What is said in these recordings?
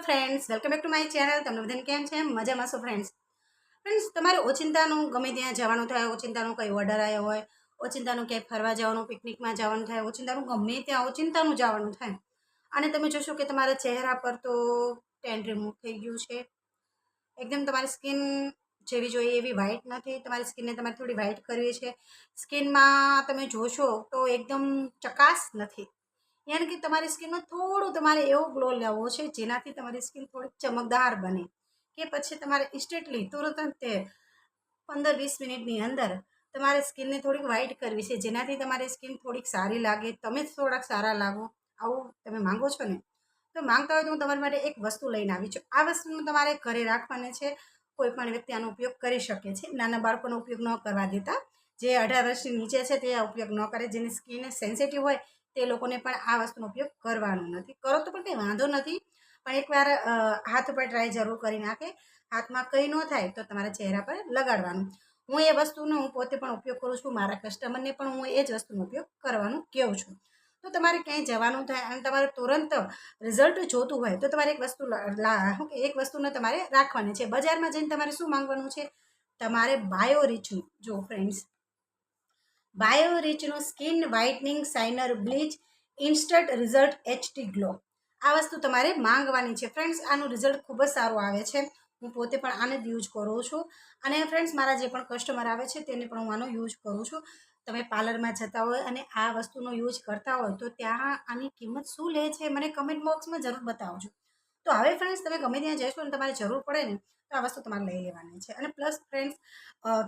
Friends welcome back to my channel તમને બધાને કેમ છે? મજામાં છો ફ્રેન્ડ્સ ફ્રેન્ડ્સ તમારે ઓચિંતાનું ગમે ત્યાં જવાનું થાય, ઓચિંતાનું કંઈ ઓર્ડર આવ્યો હોય, ઓચિંતાનું ક્યાંય ફરવા જવાનું, પિકનિકમાં જવાનું થાય, ઓચિંતાનું ગમે ત્યાં ઓચિંતાનું જવાનું થાય. અને તમે જોશો કે તમારા ચહેરા પર તો ટેન્ડ રિમૂવ થઈ ગયું છે. એકદમ તમારી સ્કિન જેવી જોઈએ એવી વ્હાઇટ નથી. તમારી સ્કિનને તમારે થોડી વ્હાઇટ કરવી છે. સ્કિનમાં તમે જોશો તો એકદમ ચકાસ નથી. યાની કે તમારી સ્કિનમાં થોડું તમારે એવો ગ્લો લેવો છે, જેનાથી તમારી સ્કિન થોડીક ચમકદાર બને. કે પછી તમારે ઇન્સ્ટન્ટલી તુરંત તે પંદર વીસ મિનિટની અંદર તમારે સ્કિનને થોડીક વ્હાઇટ કરવી છે, જેનાથી તમારી સ્કિન થોડીક સારી લાગે, તમે થોડાક સારા લાગો, આવું તમે માંગો છો ને? તો માંગતા હોય તો હું તમારી માટે એક વસ્તુ લઈને આવી છું. આ વસ્તુનું તમારે ઘરે રાખવાની છે, કોઈ પણ વ્યક્તિ આનો ઉપયોગ કરી શકે છે. નાના બાળકોનો ઉપયોગ ન કરવા દેતા. જે અઢાર વર્ષની નીચે છે તે ઉપયોગ ન કરે, જેની સ્કિન સેન્સિટિવ હોય તે લોકોને પણ આ વસ્તુનો ઉપયોગ કરવાનો નથી. કરો તો પણ કંઈ વાંધો નથી, પણ એકવાર હાથ ઉપર ટ્રાય જરૂર કરી નાખે. હાથમાં કંઈ ન થાય તો તમારા ચહેરા પર લગાડવાનું. હું એ વસ્તુનો હું પોતે પણ ઉપયોગ કરું છું, મારા કસ્ટમરને પણ હું એ જ વસ્તુનો ઉપયોગ કરવાનું કહું છું. તો તમારે ક્યાંય જવાનું થાય અને તમારે તુરંત રિઝલ્ટ જોતું હોય તો તમારે એક વસ્તુ એક વસ્તુને તમારે રાખવાની છે. બજારમાં જઈને તમારે શું માંગવાનું છે? તમારે બાયો રીચનું જો ફ્રેન્ડ્સ બાયો રીચનું સ્કિન વ્હાઇટનિંગ સાઇનર બ્લીચ ઇન્સ્ટન્ટ રિઝલ્ટ એચટી ગ્લો આ વસ્તુ તમારે માંગવાની છે. ફ્રેન્ડ્સ આનું રિઝલ્ટ ખૂબ જ સારું આવે છે. હું પોતે પણ આને યુઝ કરું છું. અને ફ્રેન્ડ્સ મારા જે પણ કસ્ટમર આવે છે, તેને પણ હું આનો યુઝ કરું છું. તમે પાર્લરમાં જતા હોય અને આ વસ્તુનો યુઝ કરતા હોય, તો ત્યાં આની કિંમત શું લે છે, મને કમેન્ટ બોક્સમાં જરૂર બતાવજો. તો હવે ફ્રેન્ડ્સ તમે ગમે ત્યાં જશો અને તમારે જરૂર પડે ને, તો આ વસ્તુ તમારે લઈ લેવાની છે. અને પ્લસ ફ્રેન્ડ્સ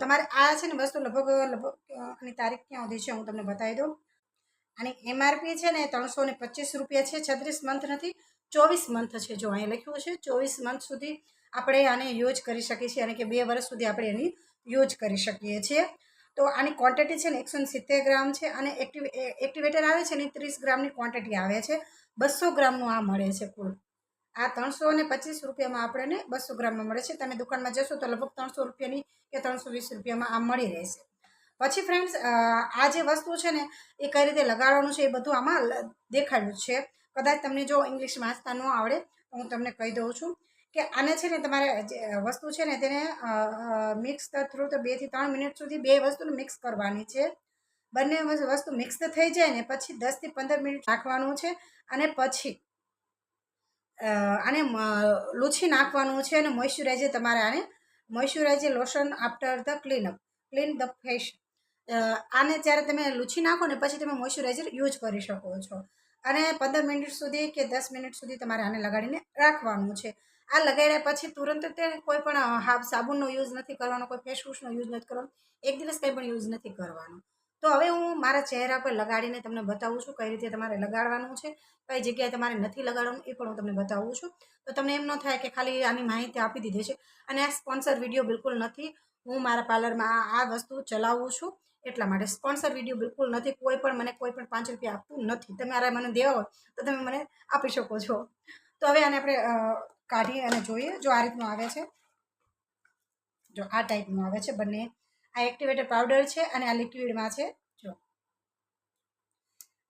તમારે આ છે ને વસ્તુ લગભગ લગભગ આની તારીખ ક્યાં સુધી છે હું તમને બતાવી દઉં. આની એમઆરપી છે ને ત્રણસો ને પચીસ રૂપિયા છે, છત્રીસ મંથ નથી, ચોવીસ મંથ છે જો અહીં લખ્યું છે. ચોવીસ મંથ સુધી આપણે આને યુઝ કરી શકીએ છીએ, અને કે બે વર્ષ સુધી આપણે એની યુઝ કરી શકીએ છીએ. તો આની ક્વોન્ટિટી છે ને એકસો સિત્તેર ગ્રામ છે, અને એક્ટિવ એક્ટિવેટર આવે છે ને ત્રીસ ગ્રામની ક્વોન્ટિટી આવે છે. બસો ગ્રામનું આ મળે છે કુલ. આ ત્રણસો ને પચીસ રૂપિયામાં આપણને બસો ગ્રામમાં મળે છે. તમે દુકાનમાં જશો તો લગભગ ત્રણસો રૂપિયાની કે ત્રણસો વીસ રૂપિયામાં આ મળી રહેશે. પછી ફ્રેન્ડ્સ આ જે વસ્તુ છે ને, એ કઈ રીતે લગાડવાનું છે એ બધું આમાં દેખાડ્યું છે. કદાચ તમને જો ઇંગ્લિશ વાંચતા ન આવડે તો હું તમને કહી દઉં છું કે આને છે ને તમારે વસ્તુ છે ને તેને મિક્સ થ્રુ તો બેથી ત્રણ મિનિટ સુધી બે વસ્તુને મિક્સ કરવાની છે. બંને વસ્તુ- મિક્સ થઈ જાય ને પછી દસથી પંદર મિનિટ રાખવાનું છે અને પછી આને લૂછી નાખવાનું છે અને મોઇશ્ચરાઇઝર તમારે આને moisturiser lotion after the cleanup clean the face આને જ્યારે તમે લૂછી નાખો ને પછી તમે મોઇશ્ચરાઇઝર યુઝ કરી શકો છો. અને પંદર મિનિટ સુધી કે દસ મિનિટ સુધી તમારે આને લગાડીને રાખવાનું છે. આ લગાડ્યા પછી તુરંત તે કોઈ પણ હાફ સાબુનનો યુઝ નથી કરવાનો, કોઈ ફેસવોશનો યુઝ નથી કરવાનો, એક દિવસ કંઈ પણ યુઝ નથી કરવાનો. તો હવે હું મારા ચહેરા પર લગાડીને તમને બતાવું છું કઈ રીતે તમારે લગાડવાનું છે, કઈ જગ્યાએ તમારે નથી લગાડવાનું એ પણ હું તમને બતાવું છું. તો તમને એમ ન થાય કે ખાલી આની માહિતી આપી દીધી છે અને આ સ્પોન્સર વીડિયો બિલકુલ નથી. હું મારા પાર્લરમાં આ વસ્તુ ચલાવું છું એટલા માટે સ્પોન્સર વીડિયો બિલકુલ નથી. કોઈ પણ મને કોઈ પણ પાંચ રૂપિયા આપતું નથી. તમે આ મને દેવા તો તમે મને આપી શકો છો. તો હવે આને આપણે કાઢીએ અને જોઈએ જો આ રીતનું આવે છે. જો આ ટાઈપનું આવે છે બંને. આ એક્ટિવેટેડ પાવડર છે અને આ લિક્વિડમાં છે. જો.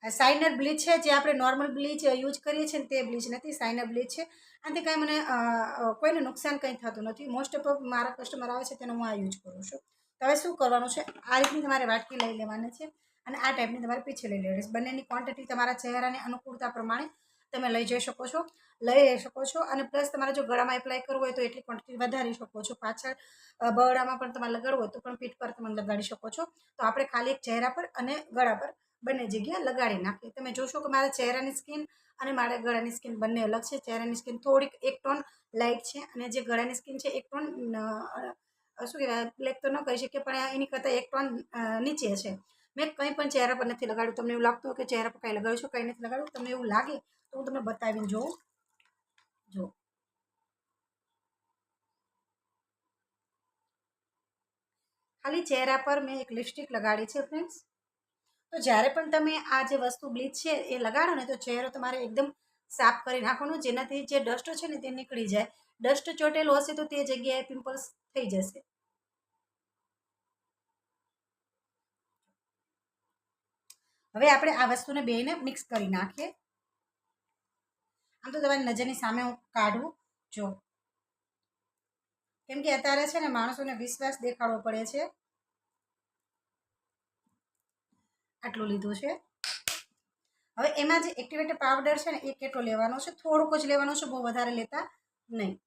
આ સાઇનર બ્લીચ છે, જે આપણે નોર્મલ બ્લીચ યુઝ કરીએ છીએ તે બ્લીચ નથી, સાઇનર બ્લીચ છે. આનાથી કાંઈ મને કોઈને નુકસાન કંઈ થતું નથી. મોસ્ટ ઓફ મારા કસ્ટમર આવે છે તેનો હું આ યુઝ કરું છું. તો હવે શું કરવાનું છે? આ રીતની તમારે વાટકી લઈ લેવાની છે અને આ ટાઈપની તમારે પીછી લઈ લેવાની છે. બંનેની ક્વોન્ટિટી તમારા ચહેરાની અનુકૂળતા પ્રમાણે તમે લઈ જઈ શકો છો, લઈ શકો છો અને પ્લસ તમારે જો ગળામાં એપ્લાય કરવું હોય તો એટલી ક્વોન્ટિટી વધારી શકો છો. પાછળ બરડામાં પણ તમારે લગાડવું હોય તો પણ પીઠ પર તમે લગાડી શકો છો. તો આપણે ખાલી એક ચહેરા પર અને ગળા પર બંને જગ્યાએ લગાડી નાખીએ. તમે જોશો કે મારા ચહેરાની સ્કિન અને મારા ગળાની સ્કિન બંને અલગ છે. ચહેરાની સ્કિન થોડીક એક ટોન લાઇટ છે અને જે ગળાની સ્કિન છે એક ટોન શું કહેવાય બ્લેક તો ન કહી શકીએ, પણ એની કરતાં એક ટોન નીચે છે. મેં કંઈ પણ ચહેરા પર નથી લગાડ્યું. તમને એવું લાગતું કે ચહેરા પર કંઈ લગાડ્યું છે, કંઈ નથી લગાડ્યું? તમને એવું લાગે તો હું તમને બતાવીને જોઉં. જો. ખાલી ચહેરા પર મેં એક લિપસ્ટિક લગાડી છે ફ્રેન્ડ્સ તો જ્યારે પણ તમે આ જે વસ્તુ બ્લીચ છે એ લગાડો ને તો ચહેરો તમારે એકદમ સાફ કરી નાખવાનો, જેનાથી જે ડસ્ટ છે ને તે નીકળી જાય. ડસ્ટ ચોટેલો હશે તો તે જગ્યાએ પિમ્પલ્સ થઈ જશે. હવે આપણે આ વસ્તુને બેને મિક્સ કરી નાખીએ. આમ તો તમારી નજરની સામે હું કાઢું, જો. કેમ કે અત્યારે છે ને માણસોને વિશ્વાસ દેખાડવો પડે છે. આટલું લીધું છે. હવે એમાં જે એક્ટિવેટર પાવડર છે ને એ કેટલો લેવાનો છે? થોડુંક જ લેવાનો છે, બહુ વધારે લેતા નહીં.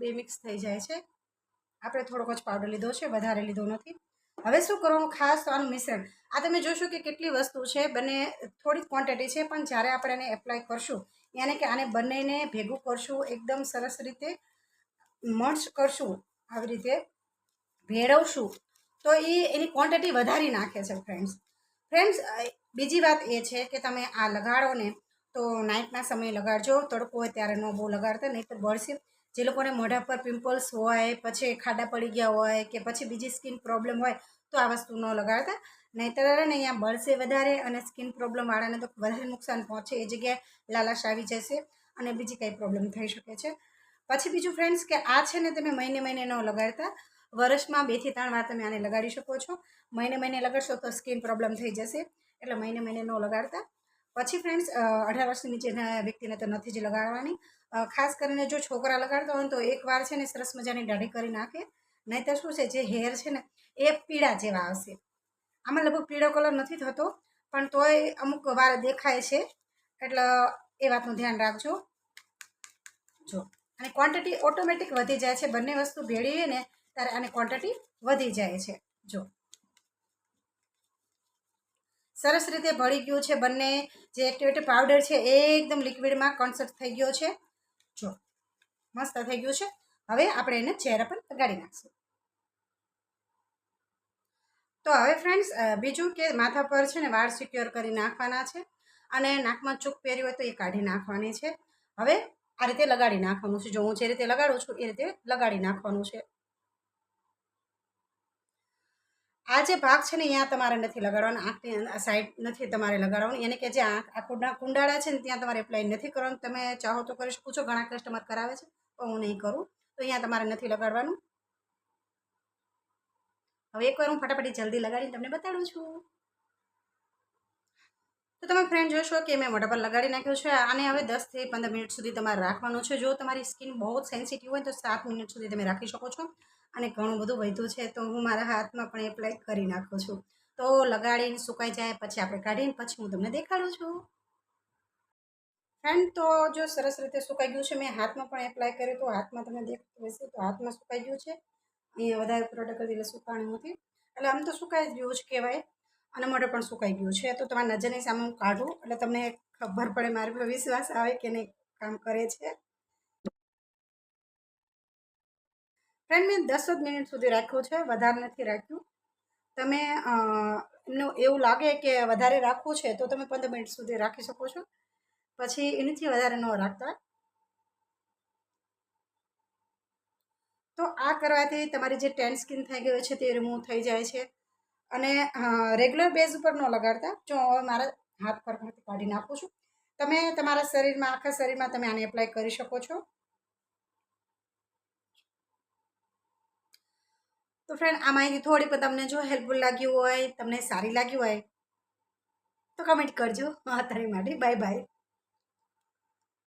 બે મિક્સ થઈ જાય છે. આપણે થોડોક જ પાવડર લીધો છે, વધારે લીધો નથી. હવે શું કરવાનું ખાસ તો આનું મિશ્રણ. આ તમે જોશો કે કેટલી વસ્તુ છે, બંને થોડી ક્વોન્ટિટી છે, પણ જ્યારે આપણે એને એપ્લાય કરશું, યાને કે આને બંનેને ભેગું કરશું, એકદમ સરસ રીતે મર્ચ કરશું, આવી રીતે ભેળવશું, તો એ એની ક્વોન્ટિટી વધારી નાખે છે ફ્રેન્ડ્સ ફ્રેન્ડ્સ બીજી વાત એ છે કે તમે આ લગાડો ને તો નાઇટના સમયે લગાડજો. તડકો હોય ત્યારે ન બહુ લગાડતા નહીં તો બળશે. જે લોકોને મોઢા પર પિમ્પલ્સ હોય, પછી ખાડા પડી ગયા હોય કે પછી બીજી સ્કિન પ્રોબ્લેમ હોય, તો આ વસ્તુ ન લગાડતા. નહીંતર ને, અહીંયા બળશે વધારે અને સ્કિન પ્રોબ્લેમવાળાને તો વધારે નુકસાન પહોંચે, એ જગ્યાએ લાલાશ આવી જશે અને બીજી કંઈ પ્રોબ્લેમ થઈ શકે છે. પછી બીજું ફ્રેન્ડ્સ કે આ છે ને, તમે મહિને મહિને ન લગાડતા. વર્ષમાં બેથી ત્રણ વાર તમે આને લગાડી શકો છો. મહિને મહિને લગાડશો તો સ્કિન પ્રોબ્લેમ થઈ જશે. એટલે મહિને મહિને ન લગાડતા. પછી ફ્રેન્ડ્સ અઢાર વર્ષની નીચેના વ્યક્તિને તો નથી જ લગાડવાની. ખાસ કરીને જો છોકરા લગાડતા હોય તો એકવાર છે ને સરસ મજાની દાઢી કરી નાખે. નહીંતર શું છે, જે હેર છે ને, એ પીળા જેવા આવશે. આમાં લગભગ પીળો કલર નથી થતો, પણ તોય અમુક વાર દેખાય છે. એટલે એ વાતનું ધ્યાન રાખજો. જો, અને ક્વોન્ટિટી ઓટોમેટિક વધી જાય છે. બંને વસ્તુ ભેળવીએ ને, ત્યારે આની ક્વોન્ટિટી વધી જાય છે. જો. સરસ રીતે ભળી ગયું છે બંને જે એક્ટિવેટેડ પાવડર છે એ એકદમ લિક્વિડમાં કન્સર્ટ થઈ ગયો છે. જો, મસ્ત થઈ ગયું છે. હવે આપણે એને ચહેરા પર લગાડી નાખશું. તો હવે ફ્રેન્ડ્સ બીજું કે માથા પર છે ને વાળ સિક્યોર કરી નાખવાના છે અને નાકમાં ચૂક પહેરી હોય તો એ કાઢી નાખવાની છે. હવે આ રીતે લગાડી નાખવાનું છે. જો હું જે રીતે લગાડું છું એ રીતે લગાડી નાખવાનું છે. આ જે ભાગ છે ને અહીંયા તમારે નથી લગાડવાનો, આંખની સાઈડ નથી તમારે લગાડવાનું. એને કે જે આંખ, આ કુંડા, કુંડાળા છે ને, ત્યાં તમારે એપ્લાય નથી કરવાનું. તમે ચાહો તો કરી શકો છો, ઘણા કસ્ટમર કરાવે છે, પણ હું નહીં કરું. તો અહીંયા તમારે નથી લગાડવાનું. હવે એકવાર હું ફટાફટી જલ્દી લગાડીને તમને બતાડું છું. તો તમે ફ્રેન્ડ જોશો કે મેં મોઢા પર લગાડી નાખ્યો છે. આને હવે દસથી પંદર મિનિટ સુધી તમારે રાખવાનું છે. જો તમારી સ્કિન બહુ સેન્સિટિવ હોય તો સાત મિનિટ સુધી તમે રાખી શકો છો. અને ઘણું બધું વધ્યું છે, તો હું મારા હાથમાં પણ એપ્લાય કરી નાખું છું. તો લગાડીને સુકાઈ જાય, પછી આપણે કાઢીને પછી હું તમને દેખાડું છું. ફ્રેન્ડ તો જો સરસ રીતે સુકાઈ ગયું છે, મેં હાથમાં પણ એપ્લાય કર્યું તો હાથમાં તમને દેખતું હશે, તો હાથમાં સુકાઈ ગયું છે. અહીંયા વધારે પ્રોડક્ટ એટલે સુકાણું નથી એટલે આમ તો સુકાઈ ગયું જ કહેવાય, અને મોઢે પણ સુકાઈ ગયું છે. તો તમારા નજરની સામે હું કાઢું, એટલે તમને ખબર પડે મારી પર વિશ્વાસ આવે કે નહીં, કામ કરે છે. ફ્રેન્ડ મેં દસ જ મિનિટ સુધી રાખ્યું છે, વધારે નથી રાખ્યું. તમે એમનું એવું લાગે કે વધારે રાખવું છે તો તમે પંદર મિનિટ સુધી રાખી શકો છો. પછી એનાથી વધારે ન રાખતા. તો આ કરવાથી તમારી જે ટેન સ્કિન થઈ ગયો છે તે રિમૂવ થઈ જાય છે. અને રેગ્યુલર બેઝ ઉપર ન લગાડતા. જો હવે મારા હાથ પર કાઢી નાખું છું. તમે તમારા શરીરમાં, આખા શરીરમાં તમે આને એપ્લાય કરી શકો છો. તો ફ્રેન્ડ આ માહિતી થોડી પણ તમને જો હેલ્પફુલ લાગ્યું હોય, તમને સારી લાગી હોય, તો કમેન્ટ કરજો. અત્યારે માટે બાય બાય